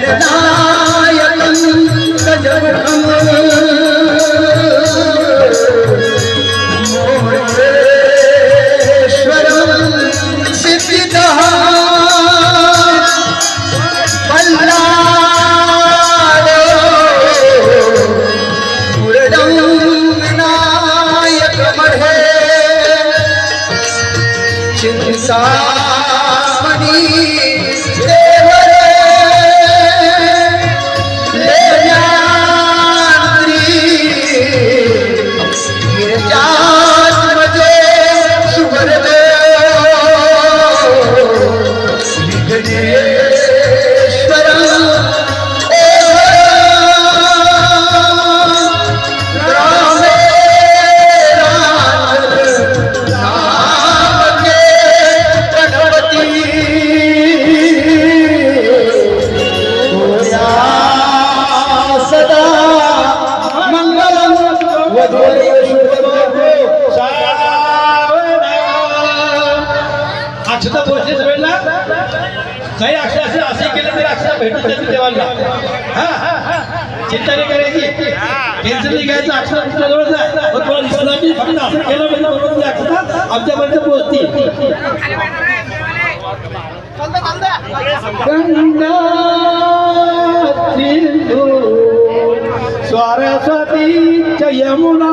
来呀，अक्षता पोहोचतेच वेळेला? काही अक्षर असे असे केले तरी अक्षर भेटत जाते देवाला चिंता नाही करायची. टेन्शन नाही घ्यायचं अक्षर तुमच्या जवळ नाही पण दिसला की फक्त असं केलं म्हणजे बरोबर ती अक्षता आमच्यापर्यंत पोहोचतील. गंगा सरस्वती यमुना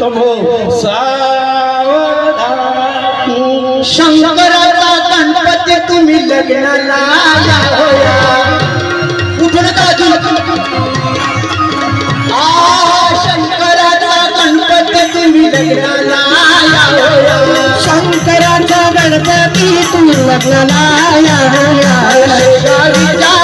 तब शंकर गणपति तुम लग्नाला लाया शंकर गणपति तुम शंकराचा लाया शंकर गणपति तुम शंकराचा लाया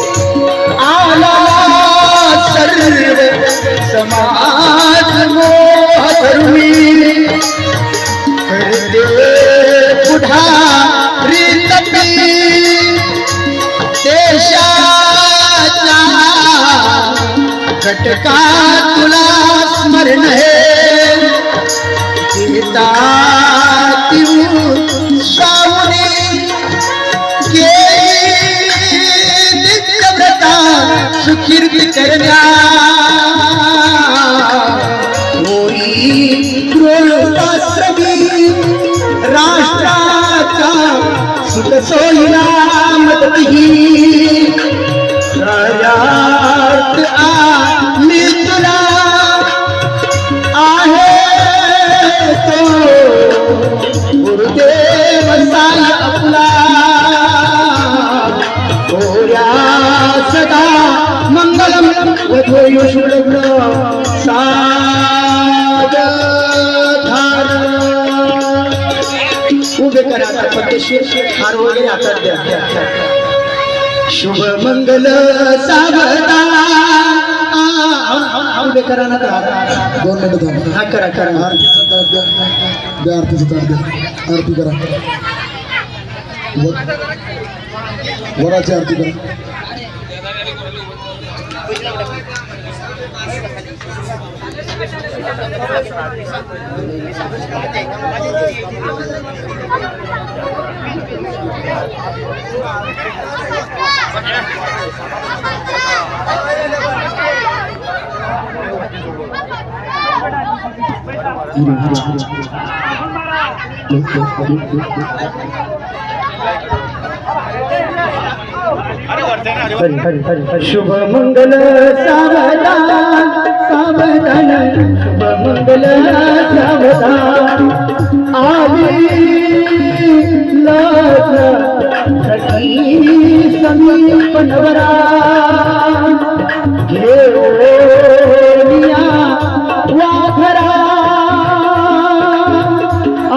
समाज मोह धर्मी पुढारी तपी देशाचा तुला स्मरण गीता सुखीर्ति सुत सोई मत नहीं आहे तो गुरुदेव साल अपना ओया सदा मंगलम वधो युष्मण साजा उभे करा आता पद्धतशीर हार वगैरे हातात द्या शुभ मंगल उभे करा ना आता. दोन मिनिटं थांबा. हा करा करा. आरतीचं ताट द्या. द्या आरतीचं ताट द्या. आरती करा. वर- वराची आरती करा. शुभ मंगल सावधान सावधान मंगल सावधान लाज सखी समीप नवरा घेऊनिया वाखरा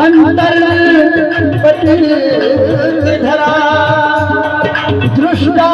अंतर पटी धरा दृष्टा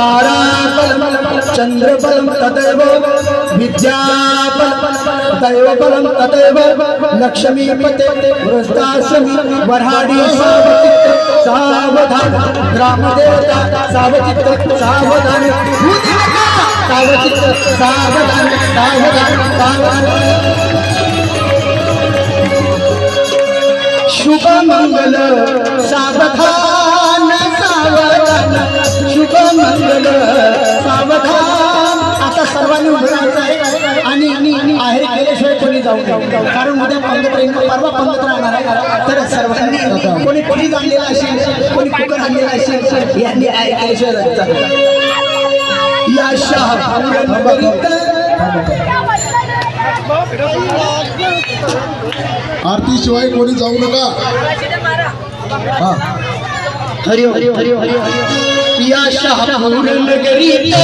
ताराबलं चन्द्रबलं तदेव विद्याबलं तदैव तदेव लक्ष्मीपते वृद्धाश्रमी वराडी सावचित्त सावधान ग्रामदेवता सावचित्त सावधान भूदेवता सावचित्त सावधान सावधान सावधान। शुभ मंगल सावधान सावधान। कारण उद्या पंगत राहील परवा पंगत राहणार आहे. तर सर्वांनी कोणी कोणी आणलेला असेल कोणी कुकर आणलेला असेल यांनी जायचं या शहा आरती शिवाय कोणी जाऊ नका. हा. हरि हरि हरि हरि या शहापूर नगरीत